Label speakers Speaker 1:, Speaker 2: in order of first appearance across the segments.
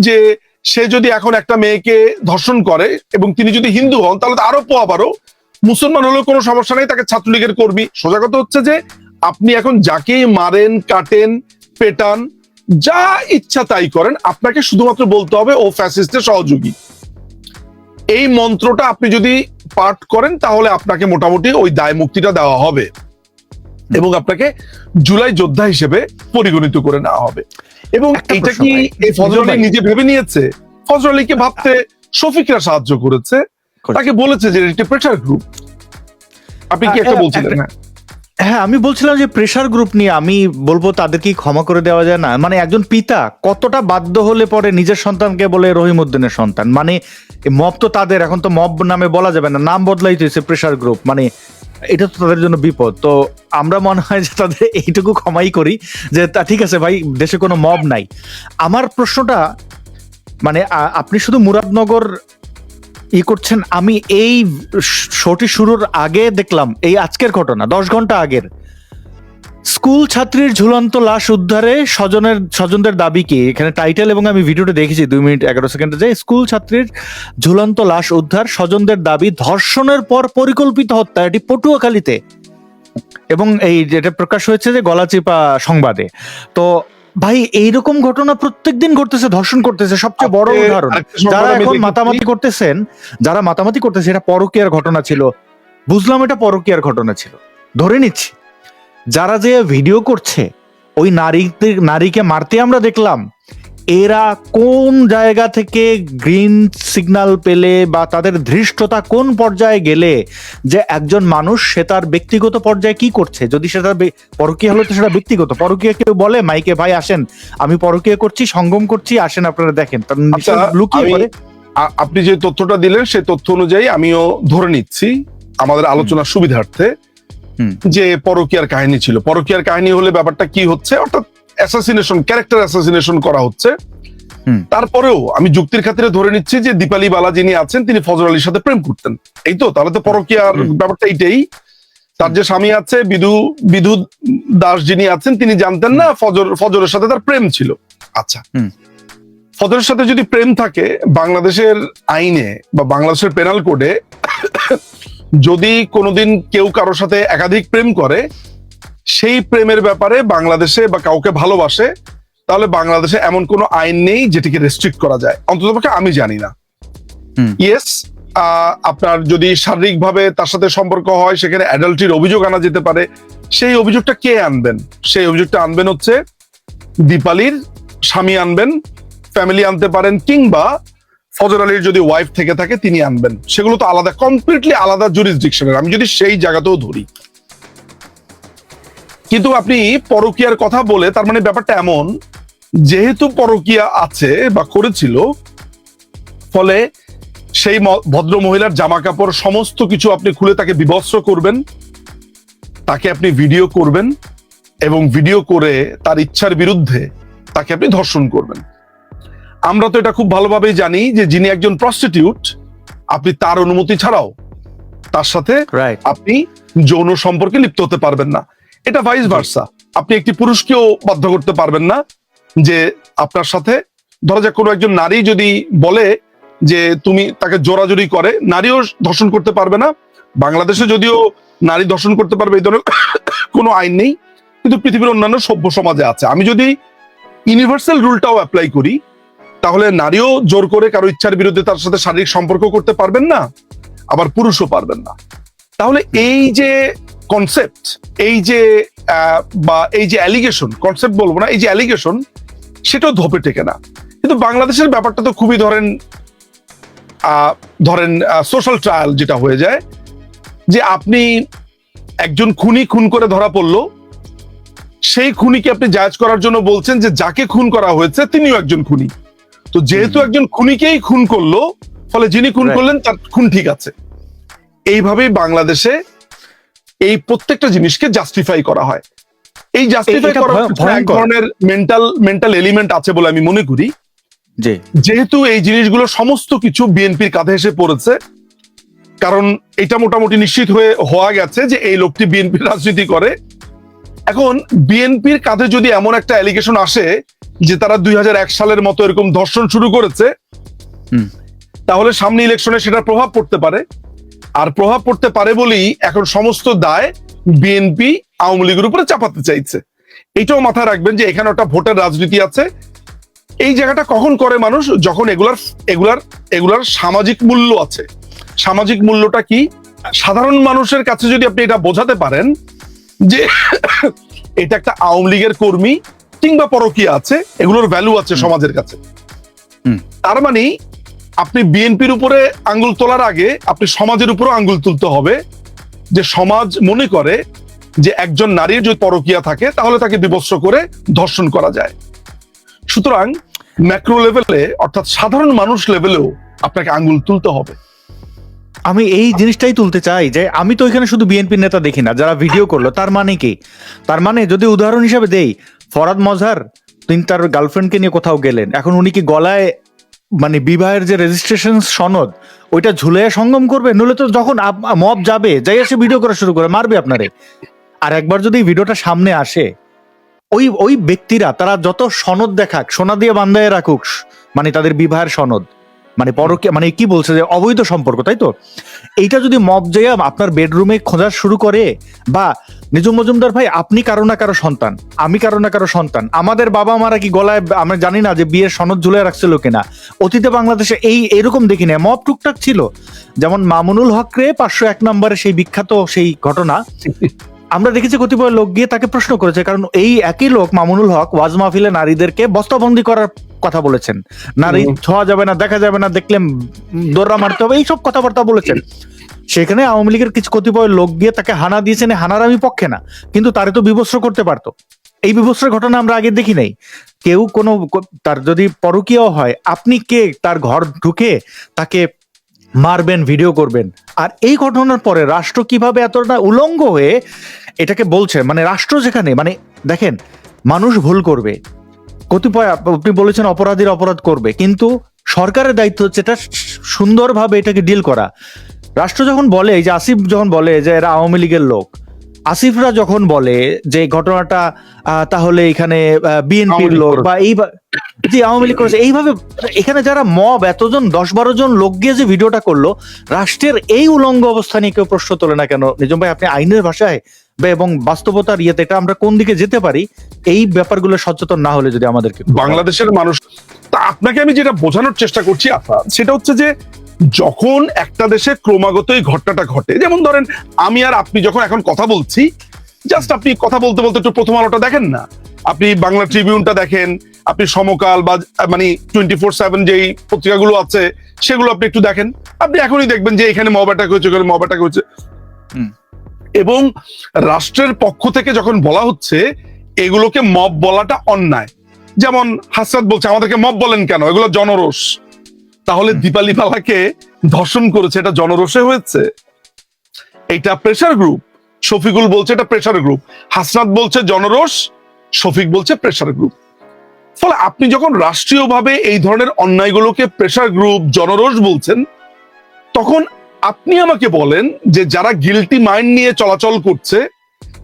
Speaker 1: যে সে যদি এখন একটা মেয়েকে ধর্ষণ করে এবং তিনি যদি হিন্দু হন, তাহলে তো আরও পোয়াবারও মুসলমান হলেও কোনো সমস্যা নেই, তাকে ছাত্রলীগের কর্মী। সোজা কথা হচ্ছে যে, আপনি এখন যাকেই মারেন, কাটেন, পেটান, যা ইচ্ছা তাই করেন, আপনাকে শুধুমাত্র বলতে হবে ও ফ্যাসিস্টের সহযোগী। এই মন্ত্রটা আপনি যদি পাঠ করেন, তাহলে আপনাকে মোটামুটি ওই দায় মুক্তিটা দেওয়া হবে। এবং আপনাকে জুলাই যোদ্ধা হিসেবে পরিগণিত করে নেওয়া হবে। এবং এটা কি ফজর আলী নিজে ভেবে নিয়েছে? ফজর আলীকে ভাবতে শফিকরা সাহায্য করেছে। তাকে বলেছে যে এটা প্রেশার গ্রুপ আপনি কি একটা বলছিলেন?
Speaker 2: একটা-
Speaker 1: হ্যাঁ।
Speaker 2: হ্যাঁ আমি বলছিলাম যে প্রেশার গ্রুপ নিয়ে আমি বলব তাদেরকে ক্ষমা করে দেওয়া যায়? না মানে একজন পিতা কতটা বাধ্য হলে পরে নিজের সন্তানকে বলে রহিম উদ্দিনের সন্তান? মানে মব তো তাদের এখন তো মব নামে বলা যাবে না নাম বদলাই হয়েছে প্রেশার গ্রুপ মানে এটা তো তাদের জন্য বিপদ। তো আমরা মনে হয় যে তাদের এইটুকু ক্ষমাই করি যে, তা ঠিক আছে ভাই, দেশে কোনো মব নাই। আমার প্রশ্নটা মানে আপনি শুধু মুরাদনগর ই করছেন, আমি এই শোটি শুরুর আগে দেখলাম, এই আজকের ঘটনা, দশ ঘণ্টা আগের। স্কুল ছাত্রীর ঝুলন্ত লাশ উদ্ধারে স্বজনের স্বজনদের দাবি কি? এখানে টাইটেল এবং আমি ভিডিওটা দেখেছি দুই মিনিট এগারো সেকেন্ডে যে স্কুল ছাত্রীর ঝুলন্ত লাশ উদ্ধার স্বজনদের দাবি ধর্ষণের পর পরিকল্পিত হত্যা এটি পটুয়াখালীতে। এবং এই যেটা প্রকাশ হয়েছে যে গলাচিপা সংবাদে। তো ভাই এইরকম ঘটনা প্রত্যেকদিন ঘটতেছে ধর্ষণ করতেছে সবচেয়ে বড় উদাহরণ। যারা এখন মাতামাতি করতেছেন যারা মাতামাতি করতেছে এটা পরকীয়ার ঘটনা ছিল। বুঝলাম এটা পরকীয়ার ঘটনা ছিল। ধরে নিচ্ছি। যারা যে ভিডিও করছে ওই নারীদের নারীকে মারতে আমরা দেখলাম এরা কোন জায়গা থেকে গ্রিন সিগন্যাল পেলে বা তাদের ধৃষ্টতা কোন পর্যায়ে গেলে যে একজন মানুষ সে তার ব্যক্তিগত পর্যায়ে কি করছে? যদি সেটা পরকীয়া হলে তো সেটা ব্যক্তিগত। পরকীয়া কেউ বলে মাইকে ভাই আসেন আমি পরকীয়া করছি সঙ্গম করছি আসেন আপনারা দেখেন।
Speaker 1: আচ্ছা,
Speaker 2: লুকিয়ে
Speaker 1: আ- আপনি যে তথ্যটা দিলেন সেই তথ্য অনুযায়ী আমিও ধরে নিচ্ছি আমাদের আলোচনার সুবিধার্থে। যে পরকীয়ার কাহিনী ছিল। পরকীয়ার কাহিনী হলে ব্যাপারটা কি হচ্ছে? অর্থাৎ অ্যাসাসিনেশন ক্যারেক্টার অ্যাসাসিনেশন করা হচ্ছে। তারপরেও আমি যুক্তির খাতিরে ধরে নিচ্ছি যে দীপালি বালা যিনি আছেন তিনি ফজর আলীর সাথে প্রেম করতেন। এই তো? তাহলে তো পরকীয়ার। ব্যাপারটা এইটাই। তার যে স্বামী আছে বিধু বিধু দাস যিনি আছেন তিনি জানতেন না ফজর ফজরের সাথে তার প্রেম ছিল। আচ্ছা। ফজরের সাথে যদি প্রেম থাকে বাংলাদেশের আইনে বা বাংলাদেশের পেনাল কোডে যদি কোনোদিন কেউ কারোর সাথে একাধিক প্রেম করে সেই প্রেমের ব্যাপারে বাংলাদেশে বা কাউকে ভালোবাসে তাহলে বাংলাদেশে এমন কোনো আইন নেই যেটিকে রেস্ট্রিক্ট করা যায়। অন্ততপক্ষে আমি জানি না। ইয়েস আপনার যদি শারীরিকভাবে তার সাথে সম্পর্ক হয় সেখানে অ্যাডাল্টির অভিযোগ আনা যেতে পারে। সেই অভিযোগটা কে আনবেন? সেই অভিযোগটা আনবেন হচ্ছে দীপালির স্বামী আনবেন ফ্যামিলি আনতে পারেন কিংবা ফজর আলীর যদি ওয়াইফ থেকে থাকে, তিনি আনবেন। সেগুলো তো আলাদা কমপ্লিটলি আলাদা জুরিসডিকশনের আমি যদি সেই জায়গাতেও ধরি। কিন্তু আপনি পরকিয়ার কথা বলে, তার মানে ব্যাপারটা এমন, যেহেতু পরকিয়া আছে বা করেছিল, ফলে সেই ভদ্র মহিলার জামা কাপড় সমস্ত কিছু আপনি খুলে তাকে বিবস্ত্র করবেন, তাকে আপনি ভিডিও করবেন, এবং ভিডিও করে তার ইচ্ছার বিরুদ্ধে তাকে আপনি ধর্ষণ করবেন। আমরা তো এটা খুব ভালোভাবেই জানি যে যিনি একজন প্রস্টিটিউট আপনি তার অনুমতি ছাড়াও তার সাথে আপনি যৌন সম্পর্কে লিপ্ত হতে পারবেন না। এটা ভাইস ভার্সা আপনি একটি পুরুষকেও বাধ্য করতে পারবেন না যে আপনার সাথে ধরা যাক কোনো একজন নারী যদি বলে যে তুমি তাকে জোরাজুরি করে নারীও ধর্ষণ করতে পারবে না। বাংলাদেশে যদিও নারী ধর্ষণ করতে পারবে এই ধরনের কোনো আইন নেই কিন্তু পৃথিবীর অন্যান্য সভ্য সমাজে আছে। আমি যদি ইউনিভার্সাল রুলটাও অ্যাপ্লাই করি তাহলে নারীও জোর করে কারও ইচ্ছার বিরুদ্ধে তার সাথে শারীরিক সম্পর্ক করতে পারবেন না, আবার পুরুষও পারবেন না। তাহলে এই যে কনসেপ্ট এই যে বা এই যে অ্যালিগেশন কনসেপ্ট বলব না, এই যে অ্যালিগেশন সেটাও ধপে টেকে না। কিন্তু বাংলাদেশের ব্যাপারটা তো খুবই ধরেন ধরেন সোশ্যাল ট্রায়াল যেটা হয়ে যায়, যে আপনি একজন খুনি খুন করে ধরা পড়ল, সেই খুনিকে আপনি জায়জ করার জন্য বলছেন যে যাকে খুন করা হয়েছে তিনিও একজন খুনি। তো যেহেতু একজন খুনিকেই খুন করল ফলে যিনি খুন করলেন তার খুন ঠিক আছে। এইভাবেই বাংলাদেশে এই প্রত্যেকটা জিনিসকে জাস্টিফাই করা হয়। এই জাস্টিফাই করার এক ধরনের মেন্টাল মেন্টাল এলিমেন্ট আছে বলে আমি মনে করি। যেহেতু এই জিনিসগুলো সমস্ত কিছু বিএনপির কাঁধে এসে পড়েছে কারণ এটা মোটামুটি নিশ্চিত হয়ে হওয়া গেছে যে এই লোকটি বিএনপির রাজনীতি করে। এখন বিএনপির কাঁধে যদি এমন একটা অ্যালিগেশন আসে যে তারা দুই হাজার এক সালের মতো এরকম ধর্ষণ শুরু করেছে। তাহলে সামনে ইলেকশনে সেটার প্রভাব পড়তে পারে। আর প্রভাব পড়তে পারে বলেই এখন সমস্ত দায় বিএনপি আওয়ামী লীগের উপরে চাপাতে চাইছে। এটাও মাথায় রাখবেন যে এখানে একটা ভোটের রাজনীতি আছে। এই জায়গাটা কখন করে মানুষ? যখন এগুলার এগুলার এগুলার সামাজিক মূল্য আছে। সামাজিক মূল্যটা কি? সাধারণ মানুষের কাছে যদি আপনি এটা বোঝাতে পারেন যে এটা একটা আওয়ামী লীগের কর্মী কিংবা পরকীয়া আছে এগুলোর ভ্যালু আছে সমাজের কাছে। তার মানে আপনি বিএনপির উপরে আঙ্গুল তোলার আগে আপনি সমাজের উপরে আঙ্গুল তুলতে হবে যে সমাজ মনে করে যে একজন নারীর যদি পরকীয়া থাকে তাহলে তাকে বিবস্ত্র করে ধর্ষণ করা যায়। সুতরাং ম্যাক্রো লেভেলে অর্থাৎ সাধারণ মানুষ লেভেলেও আপনাকে আঙ্গুল তুলতে হবে।
Speaker 2: আমি এই জিনিসটাই তুলতে চাই যে আমি তো এখানে শুধু বিএনপি নেতা দেখি না, যারা ভিডিও করল, তার মানে কি? তার মানে যদি উদাহরণ হিসেবে দেই, ফরাদ মজহার, তিনি তার গার্লফ্রেন্ডকে নিয়ে কোথাও গেলেন, এখন উনি কি গলায় মানে বিবাহের যে রেজিস্ট্রেশন সনদ, ওইটা ঝুলে সঙ্গম করবে? নলে তো যখন মব যাবে যাই এসে ভিডিও করা শুরু করে, মারবে আপনারে। আর একবার যদি ভিডিওটা সামনে আসে, ওই ওই ব্যক্তিরা, তারা যত সনদ দেখাক, সোনা দিয়ে বান্ধায় রাখুক মানে তাদের বিবাহের সনদ মানে পরকে মানে কি বলছে যে অবৈধ সম্পর্ক, তাই তো? এইটা যদি মব জয়া আপনার বেডরুমে খোঁজা শুরু করে, বা নিজুম মজুমদার ভাই, আপনি কারও না কারও সন্তান, আমি কারও না কারও সন্তান, আমাদের বাবা মারা কি গলায়, আমরা জানি না যে বিয়ের সনদ ঝুলে রাখছিল কিনা। অতীতে বাংলাদেশে এই, এরকম দেখি না মব টুকটাক ছিল। যেমন মামুনুল হক রে পাঁচশো এক নম্বরে সেই বিখ্যাত সেই ঘটনা আমরা দেখেছি কতিপয় লোক গিয়ে তাকে প্রশ্ন করেছে কারণ এই একই লোক মামুনুল হক ওয়াজ মাহফিলে নারীদেরকে বস্তাবন্দি করার কথা বলেছেন। নারী। ছোঁয়া যাবে না দেখা যাবে না দেখলে দৌড়া মারতে হবে এইসব কথাবার্তা বলেছেন। সেখানে আওয়ামী লীগের কিছু কতিপয় লোক গিয়ে তাকে হানা দিয়েছেন হানার আমি পক্ষে না কিন্তু তারে তো বিবস্ত্র করতে পারতো। এই বিবস্ত্রের ঘটনা আমরা আগে দেখি নাই। কেউ কোনো তার যদি পরকীয় হয় আপনি কে? তার ঘর ঢুকে তাকে মারবেন ভিডিও করবেন। আর এই ঘটনার পরে রাষ্ট্র কীভাবে এতটা উলঙ্গ হয়ে এটাকে বলছে মানে রাষ্ট্র যেখানে মানে দেখেন, মানুষ ভুল করবে। কতিপয় আপনি বলেছেন অপরাধীর অপরাধ করবে, কিন্তু সরকারের দায়িত্ব হচ্ছে এটা সুন্দরভাবে এটাকে ডিল করা। রাষ্ট্র যখন বলে যে আসিফ যখন বলে যে এরা আওয়ামী লীগের লোক আসিফরা যখন বলে যে ঘটনাটা তাহলে এখানে বিএনপির লোক বা এই জি আওয়ামী লীগ করেছে। এইভাবে এখানে যারা মব এতজন দশ বারো জন লোক গিয়ে যে ভিডিওটা করল রাষ্ট্রের এই উলঙ্গ অবস্থা নিয়ে কেউ প্রশ্ন তোলে না কেন? নিজম ভাই আপনি আইনের ভাষায় বা এবং বাস্তবতার ইয়েতে এটা আমরা কোন দিকে যেতে পারি? এই ব্যাপারগুলো সচেতন না হলে যদি আমাদেরকে
Speaker 1: বাংলাদেশের মানুষ তা আপনাকে আমি যেটা বোঝানোর চেষ্টা করছি সেটা হচ্ছে যে যখন একটা দেশে ক্রমাগত এই ঘটনাটা ঘটে যেমন ধরেন আমি আর আপনি যখন এখন কথা বলছি জাস্ট আপনি কথা বলতে বলতে একটু প্রথম আলোটা দেখেন না? আপনি বাংলা ট্রিবিউনটা দেখেন আপনি সমকাল বা মানে টোয়েন্টি ফোর সেভেন যেই পত্রিকাগুলো আছে সেগুলো আপনি একটু দেখেন। আপনি এখনই দেখবেন যে এখানে মব অ্যাটাক হয়েছে ওখানে মব অ্যাটাক হয়েছে। এবং রাষ্ট্রের পক্ষ থেকে যখন বলা হচ্ছে এগুলোকে মব বলাটা অন্যায়। যেমন হাসরাত বলছে আমাদেরকে মব বলেন কেন? এগুলো জনরোষ। তাহলে দীপালি পালাকে ধর্ষণ করেছে এটা জনরোষে হয়েছে? এটা প্রেসার গ্রুপ শফিকুল বলছে এটা প্রেসার গ্রুপ হাসনাত বলছে জনরোষ শফিক বলছে প্রেসার গ্রুপ ফলে আপনি যখন রাষ্ট্রীয়ভাবে এই ধরনের অন্যায়গুলোকে প্রেসার গ্রুপ জনরোষ বলছেন তখন আপনি আমাকে বলেন যে যারা গিলটি মাইন্ড নিয়ে চলাচল করছে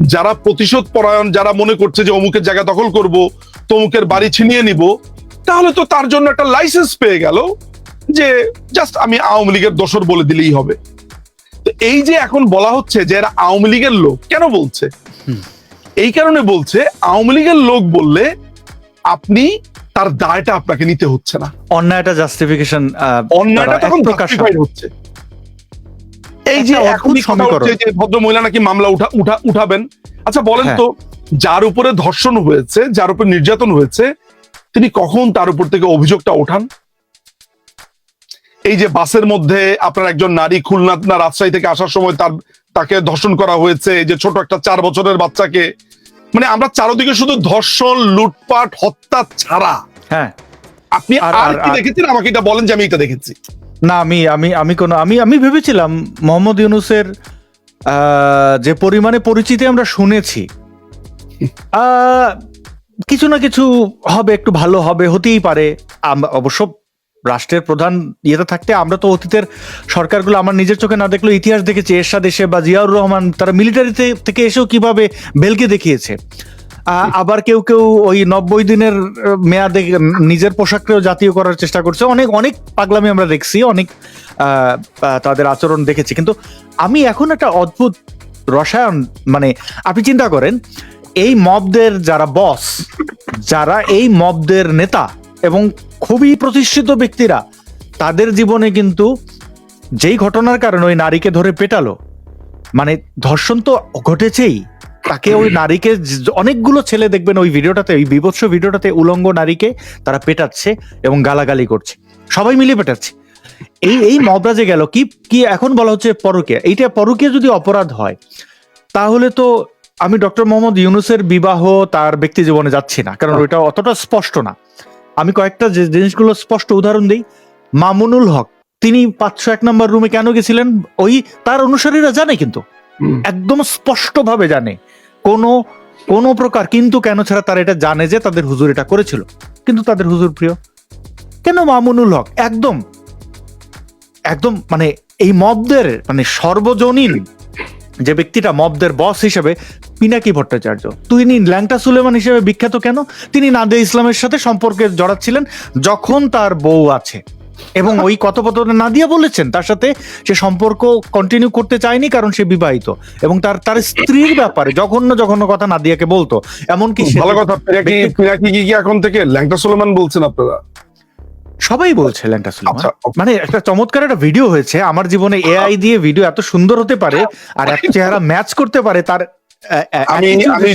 Speaker 1: যারা প্রতিশোধ পরায়ণ যারা মনে করছে যে অমুকের জায়গা দখল করব তমুকের বাড়ি ছিনিয়ে নিব তাহলে তো তার জন্য একটা লাইসেন্স পেয়ে গেল। যে জাস্ট আমি আওয়ামী লীগের দোসর বলে দিলেই হবে। তো এই যে এখন বলা হচ্ছে যে এরা আওয়ামী লীগের লোক কেন বলছে? এই কারণে বলছে আওয়ামী লীগের লোক বললে আপনি তার দায়টা আপনাকে নিতে হচ্ছে না।
Speaker 2: অন্যায়টা জাস্টিফিকেশন
Speaker 1: অন্যায়টা তখন justified হচ্ছে। এই যে কথা
Speaker 2: সমীকরণ।
Speaker 1: যে ভদ্র মহিলা নাকি মামলা উঠা উঠা উঠাবেন। আচ্ছা বলেন
Speaker 2: হ্যাঁ।
Speaker 1: তো যার উপরে ধর্ষণ হয়েছে যার উপর নির্যাতন হয়েছে তিনি কখন তার উপর থেকে অভিযোগটা ওঠান? এই যে বাসের মধ্যে আপনার একজন নারী খুলনা না রাজশাহী থেকে আসার সময় তার তাকে ধর্ষণ করা হয়েছে এই যে ছোট একটা চার বছরের বাচ্চাকে। মানে আমরা চারদিকে শুধু ধর্ষণ লুটপাট হত্যা ছাড়া।
Speaker 2: হ্যাঁ।
Speaker 1: আপনি
Speaker 2: আর-
Speaker 1: কি দেখেছেন? আমাকে এটা বলেন যে আমি এটা দেখেছি।
Speaker 2: না আমি আমি আমি কোনো আমি আমি ভেবেছিলাম মোহাম্মদ ইউনুসের আহ, যে পরিমাণে পরিচিতি আমরা শুনেছি আহ, কিছু না কিছু হবে একটু ভালো হবে হতেই পারে। অবশ্য রাষ্ট্রের প্রধান ইয়েতে থাকতে, আমরা তো অতীতের সরকারগুলো আমার নিজের চোখে না দেখলেও ইতিহাস দেখেছি, এরশাদ এসে বা জিয়াউর রহমান, তারা মিলিটারিতে থেকে এসেও কীভাবে বেলকে দেখিয়েছে। আবার কেউ কেউ ওই নব্বই দিনের মেয়াদে নিজের পোশাককেও জাতীয় করার চেষ্টা করছে। অনেক অনেক পাগলামি আমরা দেখছি, অনেক তাদের আচরণ দেখেছি। কিন্তু আমি এখন একটা অদ্ভুত রসায়ন মানে আপনি চিন্তা করেন, এই মবদের যারা বস যারা এই মবদের নেতা এবং খুবই প্রতিষ্ঠিত ব্যক্তিরা তাদের জীবনে কিন্তু যেই ঘটনার কারণে ওই নারীকে ধরে পেটালো মানে ধর্ষণ তো ঘটেছেই তাকে ওই নারীকে অনেকগুলো ছেলে দেখবেন ওই ভিডিওটাতে ওই বিভৎস ভিডিওটাতে উলঙ্গ নারীকে তারা পেটাচ্ছে এবং গালাগালি করছে। সবাই মিলে পেটাচ্ছে। এই এই মবরা যে গেল কি কি এখন বলা হচ্ছে পরকে এইটা পরকে যদি অপরাধ হয় তাহলে তো আমি ডক্টর মোহাম্মদ ইউনুসের বিবাহ তার ব্যক্তি জীবনে যাচ্ছি না কারণ ওইটা অতটা স্পষ্ট না। আমি কয়েকটা যে জিনিসগুলো স্পষ্ট উদাহরণ দিই। মামুনুল হক তিনি পাঁচশো এক নম্বর রুমে কেন গেছিলেন? ওই তার অনুসারীরা জানে কিন্তু। একদম স্পষ্টভাবে জানে। কোনো কোনো প্রকার কিন্তু কেন ছাড়া তারা এটা জানে যে তাদের হুজুর এটা করেছিল। কিন্তু তাদের হুজুর প্রিয়। কেন মামুনুল হক? একদম একদম মানে এই মবদের মানে সর্বজনীন যে ব্যক্তিটা মবদের বস হিসেবে পিনাকি ভট্টাচার্য। তিনি ল্যাংটা সুলেমান হিসেবে বিখ্যাত কেন? তিনি নাদে ইসলামের সাথে সম্পর্কে জড়াচ্ছিলেন যখন তার বউ আছে। এবং ওই কথোপকথনে নাদিয়া বলেছেন তার সাথে সে সম্পর্ক কন্টিনিউ করতে চায়নি কারণ সে বিবাহিত। এবং তার তার স্ত্রীর ব্যাপারে জঘন্য জঘন্য কথা নাদিয়াকে বলতো। এমনকি
Speaker 1: ভালো কথা কি এখন থেকে? ল্যাংটা সুলেমান বলছেন আপনারা?
Speaker 2: সবাই বলছে ল্যাংটা সুলেমান
Speaker 1: আচ্ছা
Speaker 2: মানে একটা চমৎকার একটা ভিডিও হয়েছে। আমার জীবনে এআই দিয়ে ভিডিও এত সুন্দর হতে পারে আর এত চেহারা ম্যাচ করতে পারে তার
Speaker 1: আমি আমি।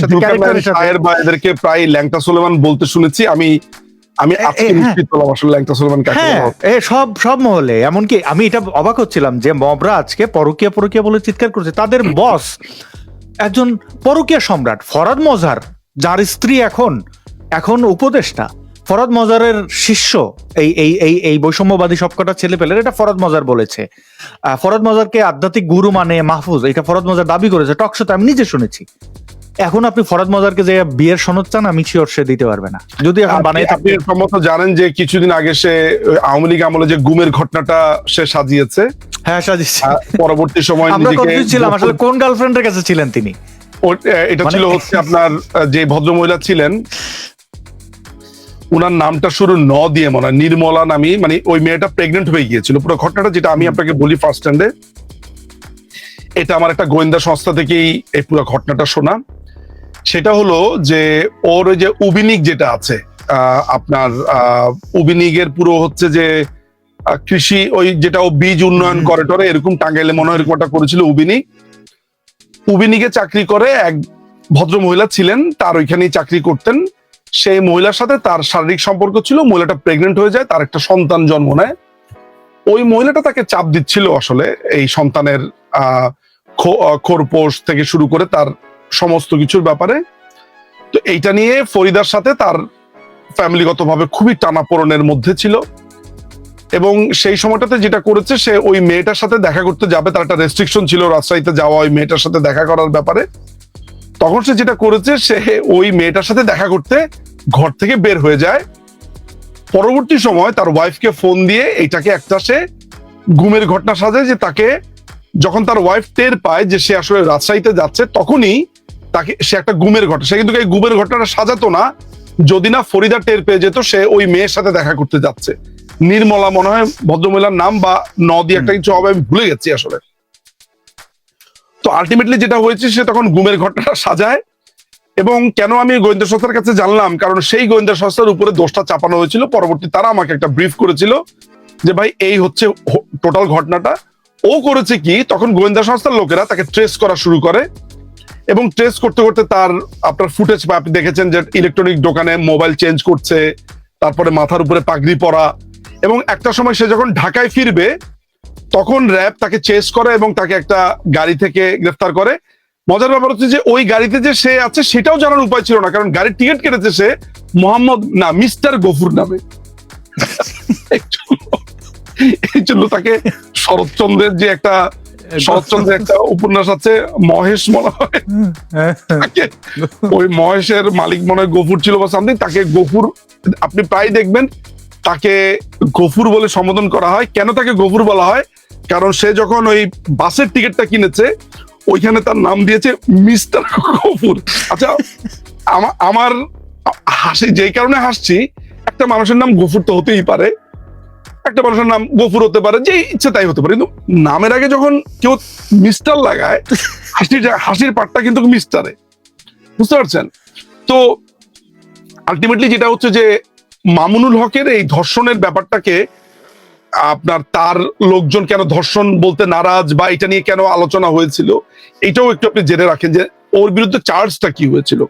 Speaker 1: শায়ের বা এদেরকে প্রায় ল্যাংটা সুলেমান বলতে শুনেছি। আমি আমি আজকে
Speaker 2: হ্যাঁ।
Speaker 1: নিশ্চিত হলাম আসলে ল্যাংটা সুলেমান কাকে
Speaker 2: হয়। এ সব সব মহলে। এমনকি আমি এটা অবাক হচ্ছিলাম যে মবরা আজকে পরকিয়া পরকিয়া বলে চিৎকার করছে। তাদের বস একজন পরকিয়া সম্রাট ফরাদ মজার যার স্ত্রী এখন এখন উপদেষ্টা। ফরাদ মজারের শিষ্য এই এই এই এই বৈষম্যবাদী সবকটা ছেলে পেলের এটা ফরাদ মজার বলেছে। ফরাদ মজারকে আধ্যাত্মিক গুরু মানে মাহফুজ এটা ফরদ মজার দাবি করেছে টকশোতে আমি নিজে শুনেছি। এখন আপনি ফরাদ মজারকে যে বিয়ের সনদ চান আমি শিওর সে দিতে পারবে না। যদি এখন
Speaker 1: আপনি
Speaker 2: বানাই
Speaker 1: আপনি সম্ভবত জানেন যে কিছুদিন আগে সে আওয়ামী লীগ আমলে যে গুমের ঘটনাটা সে সাজিয়েছে।
Speaker 2: হ্যাঁ
Speaker 1: আহ, পরবর্তী সময়
Speaker 2: আমরা কনফিউজ ছিলাম আসলে কোন গার্লফ্রেন্ডের কাছে ছিলেন তিনি?
Speaker 1: এটা
Speaker 2: মানে-
Speaker 1: ছিল হচ্ছে আপনার যে ভদ্রমহিলা ছিলেন উনার নামটা শুরু ন দিয়ে মনে হয় নির্মলা নামী মানে ওই মেয়েটা প্রেগনেন্ট হয়ে গিয়েছিল। পুরো ঘটনাটা যেটা আমি আপনাকে বলি ফার্স্ট হ্যান্ডে এটা আমার একটা গোয়েন্দা সংস্থা থেকেই এই পুরো ঘটনাটা শোনা। সেটা হলো যে ওর ওই যে উবিনিক যেটা আছে আহ, আপনার আহ, উবিনিকের পুরো হচ্ছে যে কৃষি ওই যেটা ও বীজ উন্নয়ন করে টরে এরকম টাঙ্গাইলে মনে হয় এরকম একটা করেছিল উবিনিক উবিনিকে চাকরি করে এক ভদ্র মহিলা ছিলেন তার ওইখানেই চাকরি করতেন। সেই মহিলার সাথে তার শারীরিক সম্পর্ক ছিল মহিলাটা প্রেগনেন্ট হয়ে যায় তার একটা সন্তান জন্ম নেয়। ওই মহিলাটা তাকে চাপ দিচ্ছিল আসলে এই সন্তানের আহ খো- আহ, খোরপোশ থেকে শুরু করে তার সমস্ত কিছুর ব্যাপারে। তো এইটা নিয়ে ফরিদার সাথে তার ফ্যামিলিগতভাবে খুবই টানাপোড়নের মধ্যে ছিল। এবং সেই সময়টাতে যেটা করেছে সে ওই মেয়েটার সাথে দেখা করতে যাবে তার একটা রেস্ট্রিকশন ছিল রাজশাহীতে যাওয়া ওই মেয়েটার সাথে দেখা করার ব্যাপারে। তখন সে যেটা করেছে সে ওই মেয়েটার সাথে দেখা করতে ঘর থেকে বের হয়ে যায়। পরবর্তী সময় তার ওয়াইফকে ফোন দিয়ে এটাকে একটা সে গুমের ঘটনা সাজায় যে তাকে যখন তার ওয়াইফ টের পায় যে সে আসলে রাজশাহীতে যাচ্ছে তখনই তাকে সে একটা গুমের ঘটনা সে কিন্তু এই গুমের ঘটনাটা সাজাতো না। যদি না ফরিদা টের পেয়ে যেত সে ওই মেয়ের সাথে দেখা করতে যাচ্ছে। নির্মলা মনে হয় ভদ্রমহিলার নাম বা ন দিয়ে একটা কিছু হবে আমি ভুলে গেছি আসলে। তো আলটিমেটলি যেটা হয়েছে, সে তখন গুমের ঘটনাটা সাজায়। এবং কেন আমি গোয়েন্দা সংস্থার কাছে জানলাম? কারণ সেই গোয়েন্দা সংস্থার উপরে দোষটা চাপানো হয়েছিল। পরবর্তী তারা আমাকে একটা ব্রিফ করেছিল যে, ভাই, এই হচ্ছে টোটাল ঘটনাটা। ও করেছে কি? তখন গোয়েন্দা সংস্থার লোকেরা তাকে ট্রেস করা শুরু করে। এবং ট্রেস করতে করতে তার, আপনার ফুটেজ বা আপনি দেখেছেন যে ইলেকট্রনিক দোকানে মোবাইল চেঞ্জ করছে, তারপরে মাথার উপরে পাগড়ি পরা। এবং একটা সময় সে যখন ঢাকায় ফিরবে তখন র্যাব তাকে চেস করে এবং তাকে একটা গাড়ি থেকে গ্রেফতার করে। মজার ব্যাপার হচ্ছে যে ওই গাড়িতে যে সে আছে সেটাও জানার উপায় ছিল না, কারণ গাড়ির টিকিট কেটেছে সে মোহাম্মদ, না, মিস্টার গফুর নামে। এই জন্য- তাকে শরৎচন্দ্রের যে একটা, শরৎচন্দ্রের একটা উপন্যাস আছে, মহেশ মনে হয়। ওই মহেশের মালিক মনে হয় গফুর ছিল বা সামথিং তাকে গফুর, আপনি প্রায় দেখবেন, তাকে গফুর বলে সম্বোধন করা হয়। কেন তাকে গফুর বলা হয়? কারণ সে যখন ওই বাসের টিকিটটা কিনেছে, ওইখানে তার নাম দিয়েছে মিস্টার গফুর আচ্ছা আমা- আমার হাসি, যেই কারণে হাসছি, একটা মানুষের নাম গফুর তো হতেই পারে, একটা মানুষের নাম গফুর হতে পারে যে ইচ্ছে তাই হতে পারে, কিন্তু নামের আগে যখন কেউ মিস্টার লাগায়, হাসির হাসির পাটটা কিন্তু মিস্টারে। বুঝতে পারছেন? তো আলটিমেটলি যেটা হচ্ছে যে, মামুনুল হকের এই ধর্ষণের ব্যাপারটাকে আপনার তার লোকজন কেন ধর্ষণ বলতে নারাজ বা এটা নিয়ে কেন আলোচনা হয়েছিল? এটাও একটু আপনি জেনে রাখেন যে ওর বিরুদ্ধে চার্জটা কি হয়েছিল?